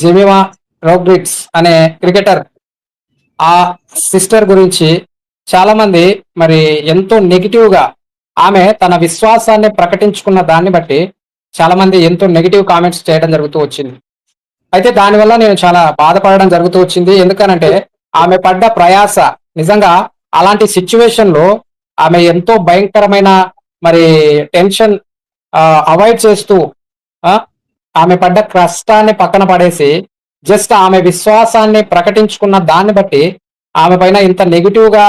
Jemimah రోగ్రిట్స్ అనే cricketer. ఆ sister గురించి చాలా మంది మరి ఎంతో నెగిటివ్గా ఆమె తన విశ్వాసాన్ని ప్రకటించుకున్న దాన్ని బట్టి చాలా మంది ఎంతో నెగిటివ్ కామెంట్స్ చేయడం జరుగుతూ వచ్చింది. అయితే దానివల్ల నేను చాలా బాధపడడం జరుగుతూ వచ్చింది. ఎందుకనంటే ఆమె పడ్డ ప్రయాస నిజంగా అలాంటి సిచ్యువేషన్లో ఆమె ఎంతో భయంకరమైన మరి టెన్షన్ అవాయిడ్ చేస్తూ ఆమె పడ్డ కష్టాన్ని పక్కన పడేసి జస్ట్ ఆమె విశ్వాసాన్ని ప్రకటించుకున్న దాన్ని బట్టి ఆమె పైన ఇంత నెగిటివ్గా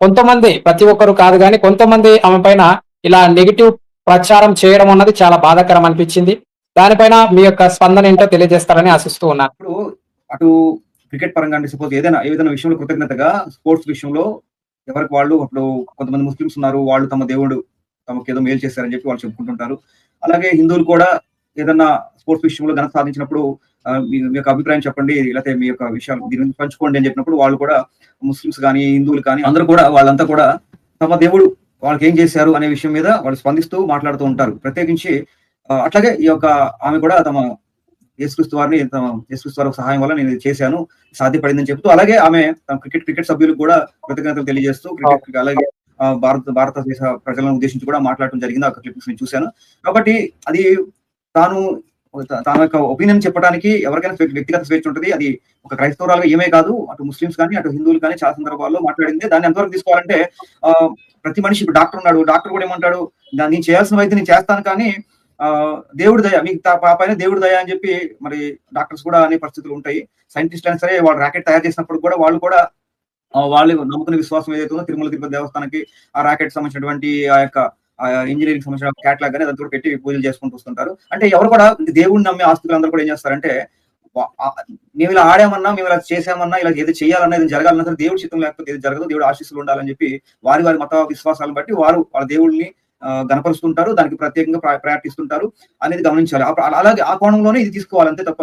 కొంతమంది ప్రతి ఒక్కరు కాదు కానీ కొంతమంది ఆమె పైన ఇలా నెగిటివ్ ప్రచారం చేయడం అన్నది చాలా బాధాకరం అనిపించింది. దానిపైన మీ యొక్క స్పందన ఏంటో తెలియజేస్తారని ఆశిస్తూ ఉన్నాను ఇప్పుడు అటు క్రికెట్ పరంగా అంటే సపోజ్ ఏదైనా ఏదైనా విషయంలో కృతజ్ఞతగా స్పోర్ట్స్ విషయంలో ఎవరికి వాళ్ళు ఇప్పుడు కొంతమంది ముస్లిమ్స్ ఉన్నారు వాళ్ళు తమ దేవుడు తమకు ఏదో మేలు చేశారని చెప్పి వాళ్ళు చెప్పుకుంటుంటారు. అలాగే హిందువులు కూడా ఏదన్నా స్పోర్ట్స్ విషయంలో ఘనత సాధించినప్పుడు మీ యొక్క అభిప్రాయం చెప్పండి లేకపోతే మీ యొక్క విషయాలు దీని గురించి పంచుకోండి అని చెప్పినప్పుడు వాళ్ళు కూడా ముస్లిమ్స్ కానీ హిందువులు కానీ అందరూ కూడా వాళ్ళంతా కూడా తమ దేవుడు వాళ్ళకి ఏం చేశారు అనే విషయం మీద వాళ్ళు స్పందిస్తూ మాట్లాడుతూ ఉంటారు. ప్రత్యేకించి అట్లాగే ఈ యొక్క ఆమె కూడా తమ యేసుక్రీస్తు వారిని తమ యేసుక్రీస్తు వారి సహాయం వల్ల నేను చేశాను సాధ్యపడిందని చెప్తూ అలాగే ఆమె తమ క్రికెట్ క్రికెట్ సభ్యులకు కూడా కృతజ్ఞతలు తెలియజేస్తూ క్రికెట్ అలాగే భారత భారతదేశ ప్రజలను ఉద్దేశించి కూడా మాట్లాడటం జరిగింది. ఆ క్లిప్స్ నేను చూశాను. కాబట్టి అది తాను తన యొక్క ఒపీనియన్ చెప్పడానికి ఎవరికైనా వ్యక్తిగత స్వేచ్ఛ ఉంటుంది. అది ఒక క్రైస్తవురాలుగా ఏమే కాదు అటు ముస్లిమ్స్ కానీ అటు హిందువులు కానీ చాలా సందర్భాల్లో మాట్లాడింది. దాన్ని ఎంతవరకు తీసుకోవాలంటే ఆ, ప్రతి మనిషి ఇప్పుడు డాక్టర్ ఉన్నాడు డాక్టర్ కూడా ఏమంటాడు నేను చేయాల్సిన అయితే నేను చేస్తాను కానీ ఆ దేవుడి దయ మీకు తా- పైన దేవుడి దయ అని చెప్పి మరి డాక్టర్స్ కూడా అనే పరిస్థితులు ఉంటాయి. సైంటిస్ట్ అయినా సరే వాళ్ళు రాకెట్ తయారు చేసినప్పుడు కూడా వాళ్ళు కూడా వాళ్ళు నమ్ముకునే విశ్వాసం ఏదైతే ఉందో తిరుమల తిరుపతి దేవస్థానానికి ఆ రాకెట్ సంబంధించినటువంటి ఆ యొక్క ఇంజనీరింగ్ సంబంధించిన క్యాట్లాగ్ కానీ అదంతా కూడా పెట్టి పూజలు చేసుకుంటూ వస్తుంటారు. అంటే ఎవరు కూడా దేవుడిని నమ్మే ఆస్తులు అందరూ కూడా ఏం చేస్తారంటే మేము ఇలా ఆడామన్నా మేము ఇలా చేసామన్నా ఇలా ఏది చేయాలన్నా ఇది జరగాలన్నా సరే దేవుడి చిత్తం లేకపోతే ఇది జరగదు దేవుడు ఆశీస్సులు ఉండాలని చెప్పి వారి వారి మత విశ్వాసాలను బట్టి వారు వాళ్ళ దేవుడిని గనపరుస్తుంటారు దానికి ప్రత్యేకంగా ప్రా- అనేది గమనించాలి. అలాగే ఆ కోణంలోనే ఇది తీసుకోవాలి అంతే తప్ప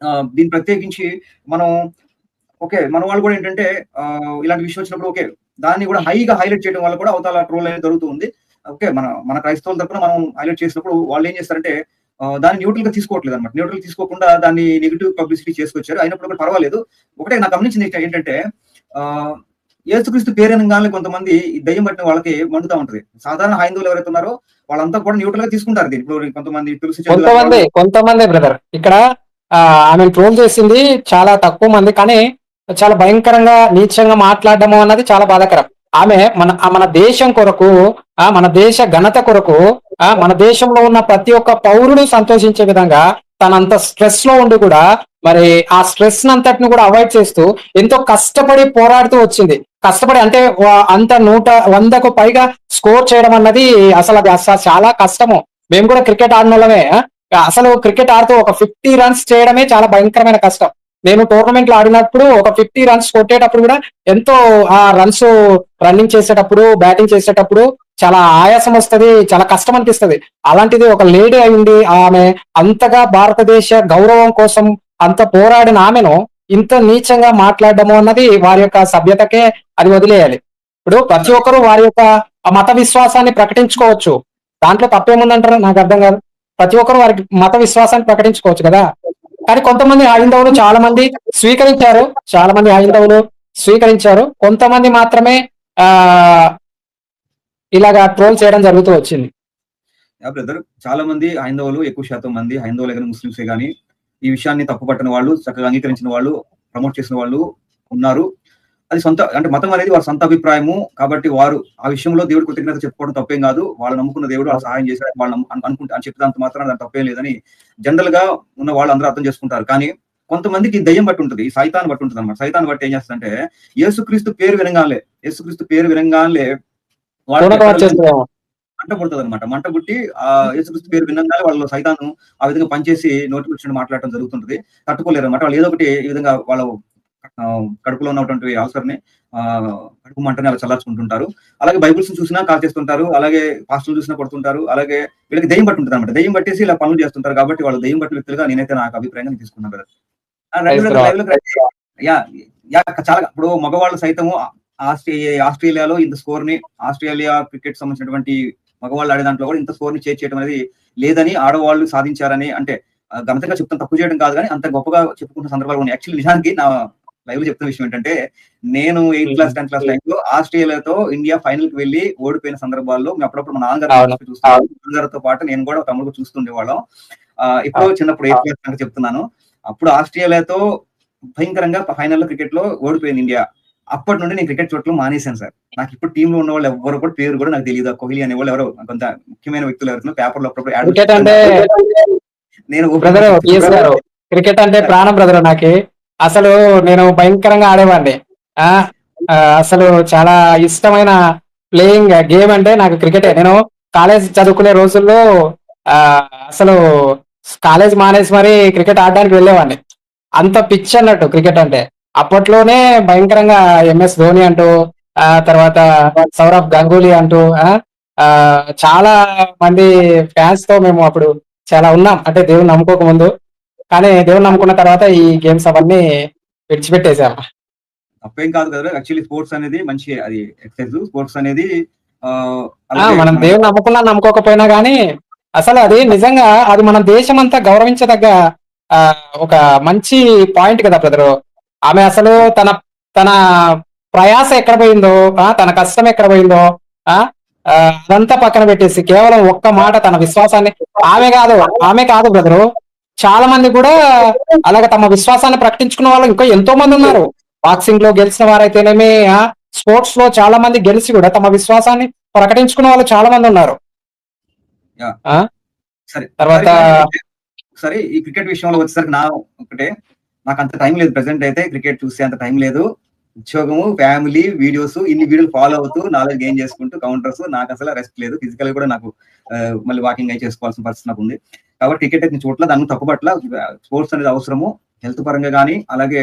ఆ, దీన్ని ప్రత్యేకించి మనం ఓకే మన వాళ్ళు కూడా ఏంటంటే ఇలాంటి విషయం వచ్చినప్పుడు ఓకే దాన్ని కూడా హైగా హైలైట్ చేయడం వల్ల కూడా అవతల ట్రోల్ అనేది జరుగుతుంది ఓకే మన మన క్రైస్తవుల తరపున మనం హైలైట్ చేసినప్పుడు వాళ్ళు ఏం చేస్తారంటే దాన్ని న్యూట్రల్గా తీసుకోవట్లేదు అనమాట న్యూట్రల్ తీసుకోకుండా దాన్ని నెగిటివ్ పబ్లిసిటీ చేసుకొచ్చారు. అయినప్పుడు కూడా పర్వాలేదు. ఒకటే నాకు గమనించింది ఏంటంటే ఆ యేసుక్రీస్తు పేరెనగానే కొంతమంది దయ్యం పట్టిన వాళ్ళకి మండుతా ఉంటది. సాధారణ హైందువులు ఎవరైతే ఉన్నారో వాళ్ళంతా కూడా న్యూట్రల్గా తీసుకుంటారు దీన్ని. ఇప్పుడు కొంతమంది తులసి కొంతమంది కొంతమంది బ్రదర్ ఇక్కడ ఆమె ట్రోల్ చేసింది చాలా తక్కువ మంది కానీ చాలా భయంకరంగా నీచంగా మాట్లాడడం అన్నది చాలా బాధాకరం. ఆమె మన మన దేశం కొరకు ఆ మన దేశ ఘనత కొరకు ఆ మన దేశంలో ఉన్న ప్రతి ఒక్క పౌరుడు సంతోషించే విధంగా తనంత స్ట్రెస్లో ఉండి కూడా మరి ఆ స్ట్రెస్ అంతటిని కూడా అవాయిడ్ చేస్తూ ఎంతో కష్టపడి పోరాడుతూ వచ్చింది. కష్టపడి అంటే అంత నూట వందకు పైగా స్కోర్ చేయడం అన్నది అసలు అది అసలు చాలా కష్టము. మేము కూడా క్రికెట్ ఆడిన వాళ్ళమే అసలు క్రికెట్ ఆడుతూ ఒక ఫిఫ్టీ రన్స్ చేయడమే చాలా భయంకరమైన కష్టం. నేను టోర్నమెంట్లో ఆడినప్పుడు ఒక ఫిఫ్టీ రన్స్ కొట్టేటప్పుడు కూడా ఎంతో ఆ రన్స్ రన్నింగ్ చేసేటప్పుడు బ్యాటింగ్ చేసేటప్పుడు చాలా ఆయాసం వస్తుంది చాలా కష్టం అనిపిస్తుంది. అలాంటిది ఒక లేడీ అయింది ఆమె అంతగా భారతదేశ గౌరవం కోసం అంత పోరాడిన ఆమెను ఇంత నీచంగా మాట్లాడడము అన్నది వారి యొక్క సభ్యతకే అది వదిలేయాలి. ఇప్పుడు ప్రతి ఒక్కరూ వారి యొక్క మత విశ్వాసాన్ని ప్రకటించుకోవచ్చు. దాంట్లో తప్పేముందంటారు? నాకు అర్థం కాదు. ప్రతి ఒక్కరు వారికి మత విశ్వాసాన్ని ప్రకటించుకోవచ్చు కదా? కానీ కొంతమంది హైందవులు చాలా మంది స్వీకరించారు చాలా మంది హైందవులు స్వీకరించారు. కొంతమంది మాత్రమే ఆ ఇలాగా ట్రోల్ చేయడం జరుగుతూ వచ్చింది. బ్రదర్ చాలా మంది హైందవులు ఎక్కువ శాతం మంది హైందవులు కానీ ముస్లింసే కానీ ఈ విషయాన్ని తప్పుపట్టిన వాళ్ళు చక్కగా అంగీకరించిన వాళ్ళు ప్రమోట్ చేసిన వాళ్ళు ఉన్నారు. అది సొంత అంటే మతం అనేది వారి సొంత అభిప్రాయము. కాబట్టి వారు ఆ విషయంలో దేవుడి కృతజ్ఞత చెప్పుకోవడం తప్పేం కాదు. వాళ్ళు నమ్ముకున్న దేవుడు వాళ్ళు సహాయం చేశారు వాళ్ళు అనుకుంటే అని చెప్పినంత మాత్రం దాని తప్పేం లేదని జనరల్గా ఉన్న వాళ్ళు అందరూ అర్థం చేసుకుంటారు. కానీ కొంతమందికి దయ్యం బట్టి ఉంటుంది ఈ సైతాన్ బట్టి ఉంటుంది అనమాట సైతాన్ బట్టి ఏం చేస్తుందంటే యేసుక్రీస్తు పేరు వినంగానే యేసుక్రీస్తు పేరు వినంగానే వాళ్ళు. మంట పుడుతుంది అనమాట మంట పుట్టి ఆ యేసుక్రీస్తు పేరు వినంగానే వాళ్ళు సైతాను ఆ విధంగా పనిచేసి నోటి కూర్చొని మాట్లాడటం జరుగుతుంటది. తట్టుకోలేరు అనమాట వాళ్ళు ఏదో ఒకటి ఈ విధంగా వాళ్ళ కడుపులో ఉన్నటువంటి అల్సర్ని ఆ కడుపు మంటని అలా చల్లార్చుకుంటుంటారు. అలాగే బైబిల్స్ చూసినా కాల్ చేస్తుంటారు. అలాగే పాస్టర్లు చూసినా కొడుతుంటారు అలాగే వీళ్ళకి దయ్యం పట్టి ఉంటుంది అనమాట దయ్యం పట్టేసి ఇలా పనులు చేస్తుంటారు కాబట్టి వాళ్ళు దయ్యం పట్టిన వ్యక్తులుగా నేనైతే నాకు అభిప్రాయంగా నేను తీసుకున్నాను యా చాలా ఇప్పుడు మగవాళ్ళు సైతము ఆస్ట్రేలియా ఆస్ట్రేలియాలో ఇంత స్కోర్ని ఆస్ట్రేలియా క్రికెట్ సంబంధించినటువంటి మగవాళ్ళు ఆడే దాంట్లో కూడా ఇంత స్కోర్ని చేర్చేయడం అనేది లేదని ఆడవాళ్ళు సాధించారని అంటే ఘనతగా చెప్తాను తప్పు చేయడం కాదు కానీ అంత గొప్పగా చెప్పుకున్న సందర్భాలు ఉన్నాయి. యాక్చువల్లీ నిజానికి నా లైవ్లో చెప్తున్న విషయం ఏంటంటే నేను ఎయిత్ క్లాస్ టెన్త్ క్లాస్ టైంలో ఆస్ట్రేలియాతో ఇండియా ఫైనల్కి వెళ్ళి ఓడిపోయిన సందర్భాల్లో మేము అప్పుడప్పుడు మా. నాన్నగారు నాన్నగారితో పాటు నేను కూడా తమ్ముడు చూస్తుండేవాళ్ళం ఇప్పుడు చిన్నప్పుడు ఎయిత్ క్లాస్ సంగతి చెప్తున్నాను అప్పుడు ఆస్ట్రేలియాతో భయంకరంగా ఫైనల్లో క్రికెట్లో ఓడిపోయింది ఇండియా. అప్పటి నుండి నేను క్రికెట్ చూడటం మానేశాను సార్. నాకు ఇప్పుడు టీమ్లో ఉన్న వాళ్ళు ఎవరు కూడా పేరు కూడా నాకు తెలియదు కోహ్లీ అనే వాళ్ళు ఎవరో కొంత ముఖ్యమైన వ్యక్తులు ఎవరు పేపర్లో అప్పుడప్పుడు నేను క్రికెట్ అంటే ప్రాణం బ్రదర్ నాకు. అసలు నేను భయంకరంగా ఆడేవాడిని. ఆ అసలు చాలా ఇష్టమైన ప్లేయింగ్ గేమ్ అంటే నాకు క్రికెటే. నేను కాలేజ్ చదువుకునే రోజుల్లో ఆ అసలు కాలేజ్ మానేసి మరి క్రికెట్ ఆడడానికి వెళ్ళేవాడిని. అంత పిచ్ అన్నట్టు క్రికెట్ అంటే. అప్పట్లోనే భయంకరంగా ఎంఎస్ ధోని అంటూ ఆ తర్వాత సౌరభ్ గంగూలీ అంటూ ఆ, చాలా మంది ఫ్యాన్స్తో మేము అప్పుడు చాలా ఉన్నాం. అంటే దేవుని నమ్ముకోక ముందు కానీ దేవుని నమ్ముకున్న తర్వాత ఈ గేమ్స్ అవన్నీ విడిచిపెట్టేసాం తప్పేం కాదు కదా. యాక్చువల్లీ స్పోర్ట్స్ అనేది మంచి అది ఎక్సర్సైజ్ స్పోర్ట్స్ అనేది మనం దేవుని నమ్ముకున్నా నమ్ముకోకపోయినా గానీ అసలు అది నిజంగా అది మన దేశం అంతా గౌరవించదగ్గ ఆ, ఒక మంచి పాయింట్ కదా బ్రదరు. ఆమె అసలు తన తన ప్రయాస ఎక్కడ పోయిందో తన కష్టం ఎక్కడ పోయిందో అదంతా పక్కన పెట్టేసి కేవలం ఒక్క మాట తన విశ్వాసాన్ని. ఆమె కాదు ఆమె కాదు బ్రదరు. చాలా మంది కూడా అలాగే తమ విశ్వాసాన్ని ప్రకటించుకున్న వాళ్ళు ఇంకా ఎంతో మంది ఉన్నారు. బాక్సింగ్లో గెలిచిన వారైతేనేమి స్పోర్ట్స్లో చాలా మంది గెలిచి కూడా తమ విశ్వాసాన్ని ప్రకటించుకున్న వాళ్ళు చాలా మంది ఉన్నారు. సరే. తర్వాత- సరే, సరే ఈ క్రికెట్ విషయంలో వచ్చేసరికి నా ఒకటే. నాకు అంత టైం లేదు ప్రెసెంట్ అయితే క్రికెట్ చూసే అంత టైం లేదు. ఉద్యోగము ఫ్యామిలీ వీడియోస్ ఇన్ని వీడియోలు ఫాలో అవుతూ నాలెడ్జ్ గెయిన్ చేసుకుంటూ కౌంటర్స్ నాకు అసలు రెస్ట్ లేదు. ఫిజికల్ కూడా నాకు మళ్ళీ వాకింగ్ అయి చేసుకోవాల్సిన పరిస్థితి నాకు ఉంది. కాబట్టి క్రికెట్ అయితే చోట్ల దాన్ని తప్పుపట్ల స్పోర్ట్స్ అనేది అవసరము. హెల్త్ పరంగా కానీ అలాగే